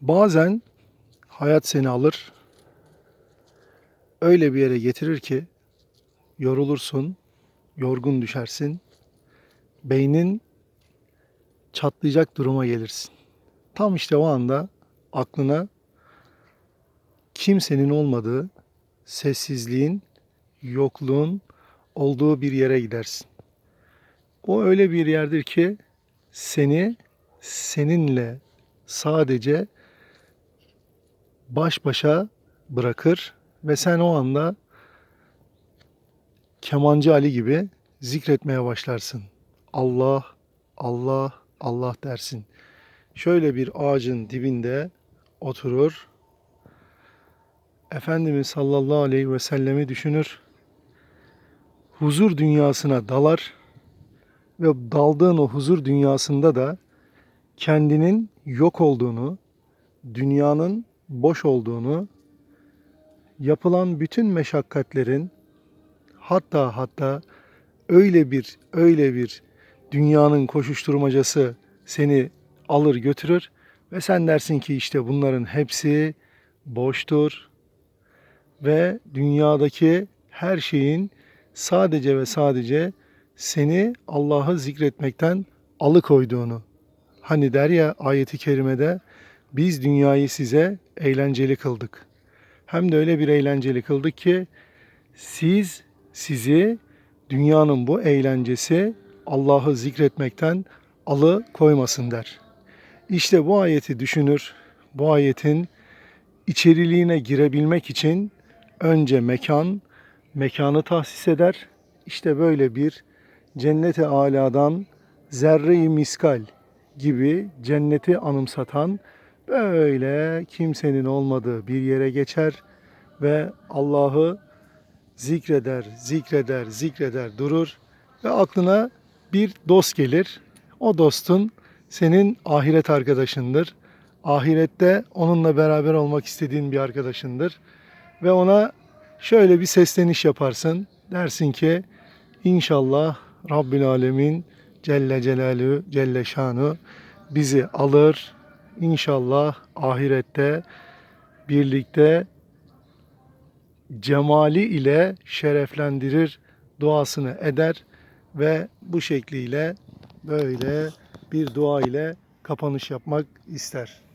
Bazen hayat seni alır, öyle bir yere getirir ki yorulursun, yorgun düşersin, beynin çatlayacak duruma gelirsin. Tam işte o anda aklına kimsenin olmadığı, sessizliğin, yokluğun olduğu bir yere gidersin. O öyle bir yerdir ki seni seninle sadece baş başa bırakır ve sen o anda kemancı Ali gibi zikretmeye başlarsın. Allah, Allah, Allah dersin. Şöyle bir ağacın dibinde oturur. Efendimiz sallallahu aleyhi ve sellemi düşünür. Huzur dünyasına dalar ve daldığın o huzur dünyasında da kendinin yok olduğunu, dünyanın boş olduğunu, yapılan bütün meşakkatlerin hatta hatta öyle bir öyle bir dünyanın koşuşturmacası seni alır götürür ve sen dersin ki işte bunların hepsi boştur ve dünyadaki her şeyin sadece ve sadece seni Allah'ı zikretmekten alıkoyduğunu. Hani der ya ayeti kerimede biz dünyayı size eğlenceli kıldık. Hem de öyle bir eğlenceli kıldık ki siz sizi dünyanın bu eğlencesi Allah'ı zikretmekten alı koymasın der. İşte bu ayeti düşünür. Bu ayetin içeriliğine girebilmek için önce mekan, mekanı tahsis eder. İşte böyle bir cennete aladan zerre-i miskal gibi cenneti anımsatan böyle kimsenin olmadığı bir yere geçer ve Allah'ı zikreder, zikreder, zikreder durur ve aklına bir dost gelir. O dostun senin ahiret arkadaşındır. Ahirette onunla beraber olmak istediğin bir arkadaşındır. Ve ona şöyle bir sesleniş yaparsın. Dersin ki inşallah Rabbül Alemin Celle Celaluhu Celle Şanu bizi alır. İnşallah ahirette birlikte cemali ile şereflendirir duasını eder ve bu şekliyle böyle bir dua ile kapanış yapmak ister.